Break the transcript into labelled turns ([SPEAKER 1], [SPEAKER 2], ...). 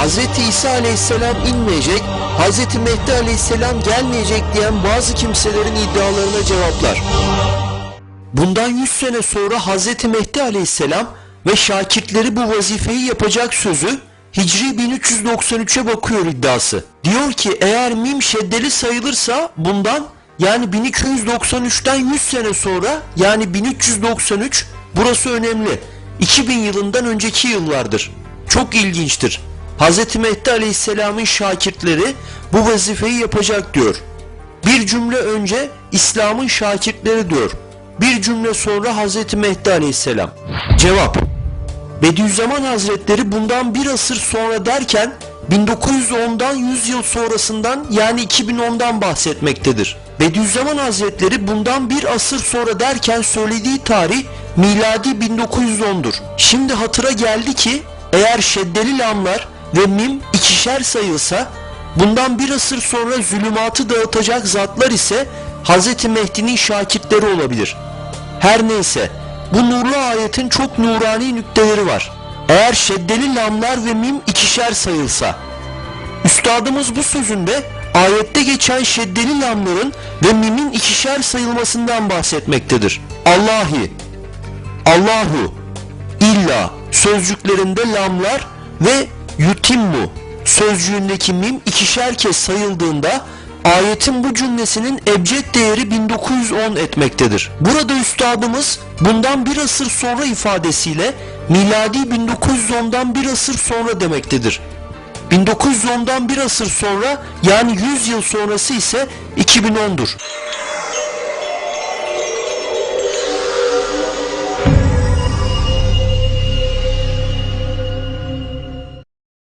[SPEAKER 1] Hz. İsa aleyhisselam inmeyecek, Hz. Mehdi aleyhisselam gelmeyecek diyen bazı kimselerin iddialarına cevaplar. Bundan 100 sene sonra Hz. Mehdi aleyhisselam ve şakirtleri bu vazifeyi yapacak sözü Hicri 1393'e bakıyor iddiası. Diyor ki eğer mim şeddeli sayılırsa bundan yani 1293'ten 100 sene sonra yani 1393 burası önemli. 2000 yılından önceki yıllardır. Çok ilginçtir. Hz. Mehdi Aleyhisselam'ın şakirtleri bu vazifeyi yapacak diyor. Bir cümle önce İslam'ın şakirtleri diyor. Bir cümle sonra Hz. Mehdi Aleyhisselam. Cevap Bediüzzaman Hazretleri bundan bir asır sonra derken 1910'dan 100 yıl sonrasından yani 2010'dan bahsetmektedir. Bediüzzaman Hazretleri bundan bir asır sonra derken söylediği tarih miladi 1910'dur. Şimdi hatıra geldi ki eğer şeddeli lamlar ve mim ikişer sayılsa bundan bir asır sonra zulümatı dağıtacak zatlar ise Hz. Mehdi'nin şakirtleri olabilir. Her neyse bu nurlu ayetin çok nurani nükteleri var. Eğer şeddeli lamlar ve mim ikişer sayılsa. Üstadımız bu sözünde ayette geçen şeddeli lamların ve mimin ikişer sayılmasından bahsetmektedir. Allahi, Allahu, illa sözcüklerinde lamlar ve yutimmu sözcüğündeki mim ikişer kez sayıldığında ayetin bu cümlesinin ebced değeri 1910 etmektedir. Burada üstadımız bundan bir asır sonra ifadesiyle miladi 1910'dan bir asır sonra demektedir. 1910'dan bir asır sonra yani 100 yıl sonrası ise 2010'dur.